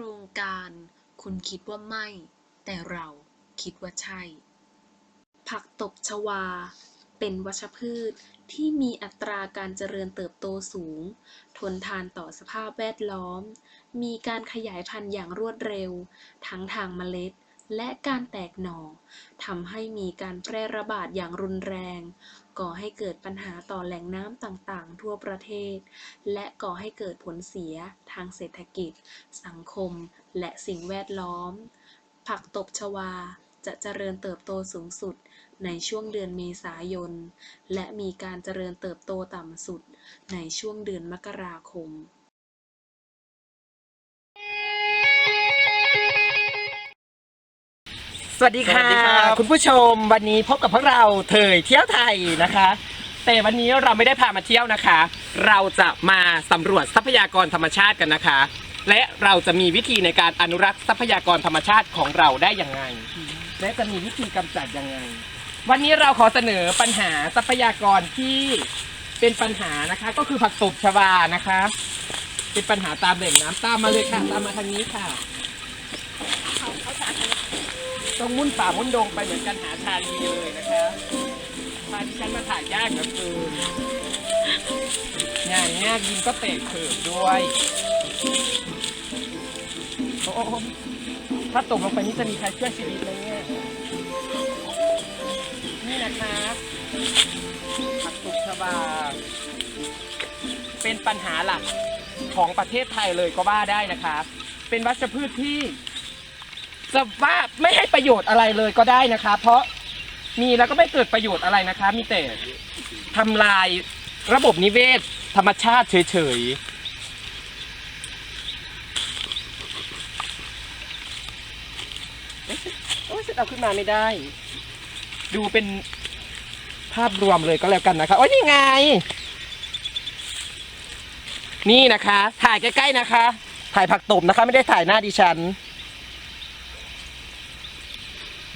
รงการ คุณคิดว่าไม่ แต่เราคิดว่าใช่ ผักตบชวา เป็นวัชพืชที่มีอัตราการเจริญเติบโตสูง ทนทานต่อสภาพแวดล้อม มีการขยายพันธุ์อย่างรวดเร็ว ทั้งทางเมล็ด และการแตกหน่อทำให้มีการแพร่ระบาดอย่างรุนแรง ก่อให้เกิดปัญหาต่อแหล่งน้ำต่างๆ ทั่วประเทศ และก่อให้เกิดผลเสียทางเศรษฐกิจ สังคม และสิ่งแวดล้อม ผักตบชวาจะเจริญเติบโตสูงสุดในช่วงเดือนเมษายน และมีการเจริญเติบโตต่ำสุดในช่วงเดือนมกราคม สวัสดีค่ะ สวัสดีครับ คุณผู้ชมวันนี้พบกับพวกเราเถยเที่ยวไทยนะคะ แต่วันนี้เราไม่ได้พามาเที่ยวนะคะ เราจะมาสำรวจทรัพยากรธรรมชาติกันนะคะ และเราจะมีวิธีในการอนุรักษ์ทรัพยากรธรรมชาติของเราได้อย่างไง และจะมีวิธีกำจัดยังไง วันนี้เราขอเสนอปัญหาทรัพยากรที่เป็นปัญหานะคะ ก็คือผักตบชวานะคะ เป็นปัญหาตามแหล่งน้ำตามมาเลยค่ะ ตามมาทางนี้ค่ะ ต้องมุ่นป่ามุ่นดงไปเหมือนกันหาทานดีเลยนะคะทานที่ฉันมาถ่ายยากเหลือเกินงานเนี้ยยิงก็เตะเขิบด้วยโอ้โหถ้าตกลงไปนี่จะมีใครช่วยชีวิตไหมเนี่ยนี่นะคะผักตุกชบาเป็นปัญหาหลักของประเทศไทยเลยก็ว่าได้นะคะ เป็นวัชพืชที่ จะว่าไม่ให้ประโยชน์อะไรเลยก็ได้นะคะ เพราะมีแล้วก็ไม่เกิดประโยชน์อะไรนะคะ มีแต่ทำลายระบบนิเวศ ธรรมชาติเฉยๆโอ้ยฉันเอาขึ้นมาไม่ได้ ดูเป็นภาพรวมเลยก็แล้วกันนะคะโอ้ยนี่ไง นี่นะคะ ถ่ายใกล้ๆนะคะ ถ่ายผักตบนะคะ ไม่ได้ถ่ายหน้าดิฉัน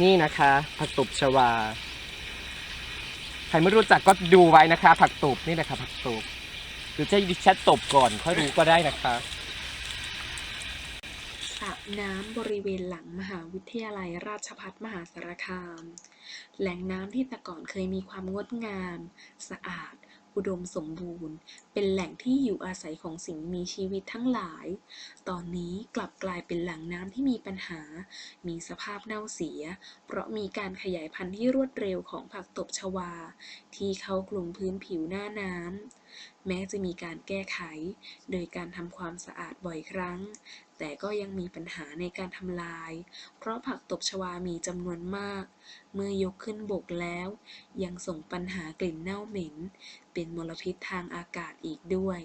นี่นะคะ ผักตบชวา ใครไม่รู้จักก็ดูไว้นะคะ ผักตบนี่นะคะผักตบหรือจะดิฉันตบก่อนค่อยรู้ก็ได้นะคะสระน้ำบริเวณหลังมหาวิทยาลัยราชภัฏมหาสารคาม แหล่งน้ำที่แต่ก่อนเคยมีความงดงาม สะอาด อุดมสมบูรณ์ เป็นแหล่งที่อยู่อาศัยของสิ่งมีชีวิตทั้งหลาย ตอนนี้กลับกลายเป็นแหล่งน้ำที่มีปัญหา มีสภาพเน่าเสีย เพราะมีการขยายพันธุ์ที่รวดเร็วของผักตบชวา ที่เข้ากลุ่มพื้นผิวหน้าน้ำแม้จะมีการแก้ไข โดยการทำความสะอาดบ่อยครั้ง แต่ก็ยังมีปัญหาในการทำลาย เพราะผักตบชวามีจำนวนมาก เมื่อยกขึ้นบกแล้ว ยังส่งปัญหากลิ่นเน่าเหม็น เป็นมลพิษทางอากาศอีกด้วย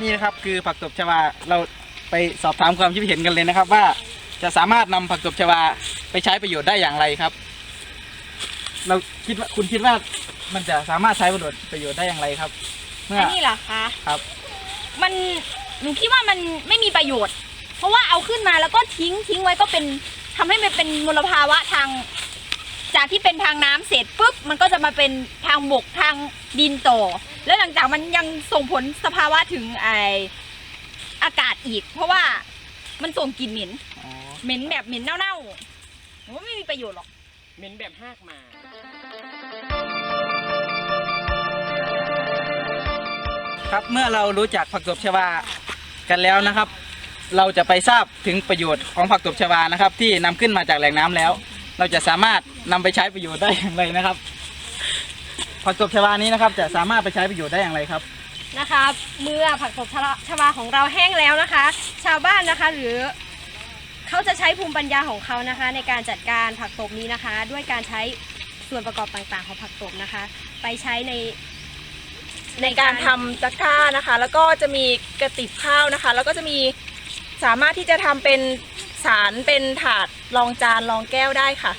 นี่นะครับคือผักตบชวาเราไปสอบถามความคิดเห็นกันเลยนะครับ ว่าจะสามารถนำผักตบชวาไปใช้ประโยชน์ได้อย่างไรครับ เราคิดว่าคุณคิดว่ามันจะสามารถใช้ประโยชน์ประโยชน์ได้อย่างไรครับ เมื่ออันนี้เหรอคะครับ มันหนูคิดว่ามันไม่มีประโยชน์ เพราะว่าเอาขึ้นมาแล้วก็ทิ้งทิ้งไว้ก็เป็นทำให้มันเป็นมลภาวะทาง จากที่เป็นทางน้ำเสร็จปุ๊บมันก็จะมาเป็นทางบกทางดินต่อแล้วหลังจากมันยังส่งผลสภาวะถึงไออากาศอีก เพราะว่ามันส่งกลิ่นเหม็น อ๋อเหม็นแบบเหม็นเน่าๆผมว่าไม่มีประโยชน์หรอก เหม็นแบบหากหมา ครับเมื่อเรารู้จักผักตบชวากันแล้วนะครับ เราจะไปทราบถึงประโยชน์ของผักตบชวานะครับ ที่นำขึ้นมาจากแหล่งน้ำแล้ว เราจะสามารถนำไปใช้ประโยชน์ได้อย่างไรนะครับ ผักตบชวานี้นะครับ จะสามารถไปใช้ประโยชน์ได้อย่างไรครับนะคะเมื่อผักตบชวาชวาของเราแห้งแล้วนะคะ ชาวบ้านนะคะหรือเขาจะใช้ภูมิปัญญาของเขานะคะ ในการจัดการผักตบนี้นะคะ ด้วยการใช้ส่วนประกอบต่างๆ ของผักตบนะคะ ไปใช้ใน ในการทำตะกร้านะคะ แล้วก็จะมีกระติบข้าวนะคะ แล้วก็จะมีสามารถที่จะทำเป็นสารเป็นถาดรองจานรองแก้วได้ค่ะ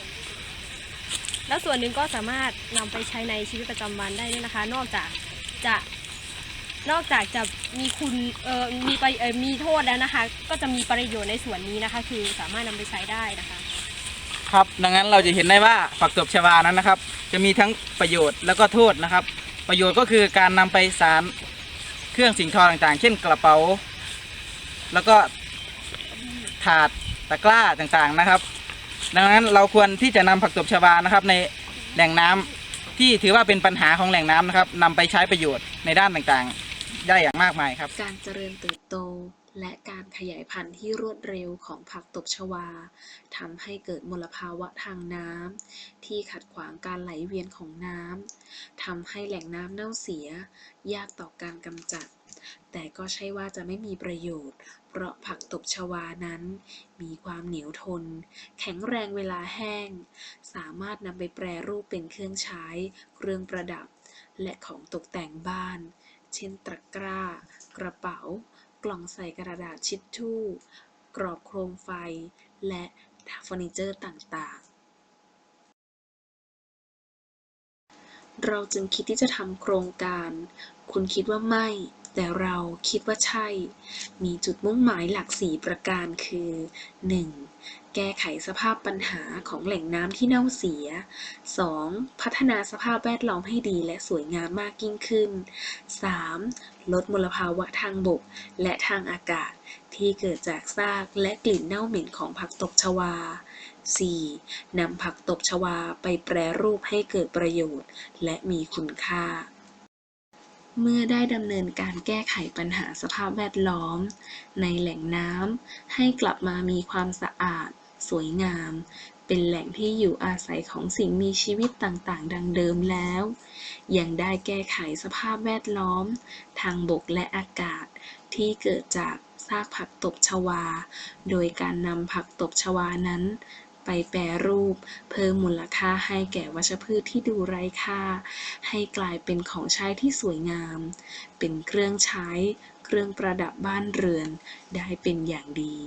แล้วส่วนหนึ่งก็สามารถนำไปใช้ในชีวิตประจำวันได้ด้วยนะคะ นอกจากจะนอกจากจะมีคุณเอ่อมีประเอ่อมีโทษแล้วนะคะ ก็จะมีประโยชน์ในส่วนนี้นะคะ คือสามารถนำไปใช้ได้นะคะ ครับ ดังนั้นเราจะเห็นได้ว่าผักตบชวานั้นนะครับ จะมีทั้งประโยชน์แล้วก็โทษนะครับ ประโยชน์ก็คือการนำไปสารเครื่องสิ่งทอต่างๆ เช่นกระเป๋า แล้วก็ถาดตะกร้าต่างๆนะครับ ดังนั้นเราควรที่จะนำผักตบชวานะครับ ในแหล่งน้ำที่ถือว่าเป็นปัญหาของแหล่งน้ำนะครับนำไปใช้ประโยชน์ในด้านต่างๆ ได้อย่างมากมายครับ การเจริญเติบโต และการขยายพันธุ์ที่รวดเร็วของผักตบชวาทำให้เกิดมลภาวะทางน้ำที่ขัดขวางการไหลเวียนของน้ำทำให้แหล่งน้ำเน่าเสีย ยากต่อการกำจัด แต่ก็ใช่ว่าจะไม่มีประโยชน์ เพราะผักตบชวานั้น มีความเหนียวทน แข็งแรงเวลาแห้ง สามารถนำไปแปรรูปเป็นเครื่องใช้ เครื่องประดับ และของตกแต่งบ้าน เช่นตะกร้า กระเป๋า กล่องใส่กระดาษชิดชู่ กรอบโคมไฟ และเฟอร์นิเจอร์ต่างๆ เราจึงคิดที่จะทำโครงการ คุณคิดว่าไม่ แต่เราคิดว่าใช่ มีจุดมุ่งหมายหลักสี่ประการคือ 1. แก้ไขสภาพปัญหาของแหล่งน้ำที่เน่าเสีย 2. พัฒนาสภาพแวดล้อมให้ดีและสวยงามมากยิ่งขึ้น 3. ลดมลภาวะทางบกและทางอากาศ ที่เกิดจากซากและกลิ่นเน่าเหม็นของผักตบชวา 4. นำผักตบชวาไปแปรรูปให้เกิดประโยชน์ และมีคุณค่า เมื่อได้ดำเนินการแก้ไขปัญหาสภาพแวดล้อม ในแหล่งน้ำให้กลับมามีความสะอาด สวยงาม เป็นแหล่งที่อยู่อาศัยของสิ่งมีชีวิตต่างๆ ดังเดิมแล้ว ยังได้แก้ไขสภาพแวดล้อม ทางบกและอากาศที่เกิดจากซากผักตบชวา โดยการนำผักตบชวานั้น ไปแปรรูป เพิ่มมูลค่าให้แก่วัชพืชที่ดูไร้ค่า ให้กลายเป็นของใช้ที่สวยงาม เป็นเครื่องใช้ เครื่องประดับบ้านเรือนได้เป็นอย่างดี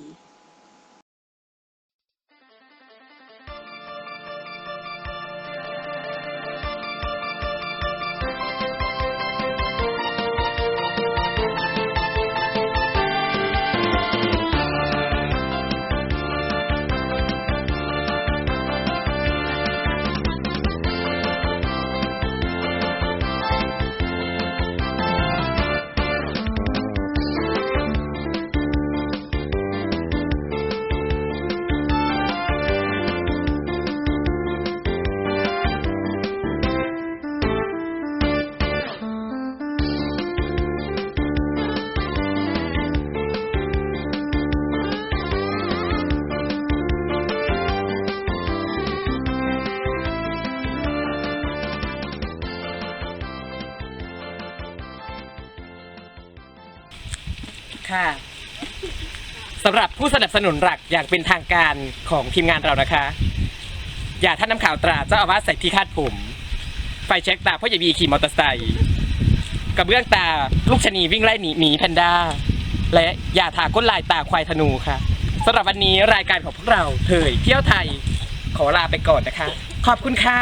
ค่ะสำหรับผู้สนับสนุนหลักอย่างเป็นทางการของทีมงานเรานะคะ อย่าท่านน้ำข่าวตราเจ้าอาวาสใส่ที่คาดผม ไฟเช็คตาพ่อใหญ่บีขี่มอเตอร์ไซค์กระเบื้องตาลูกชนีวิ่งไล่หนีหมีแพนด้า และอย่าทาก้นลายตาควายธนูค่ะสำหรับวันนี้รายการของพวกเราเถยเที่ยวไทย ขอลาไปก่อนนะคะ ขอบคุณค่ะ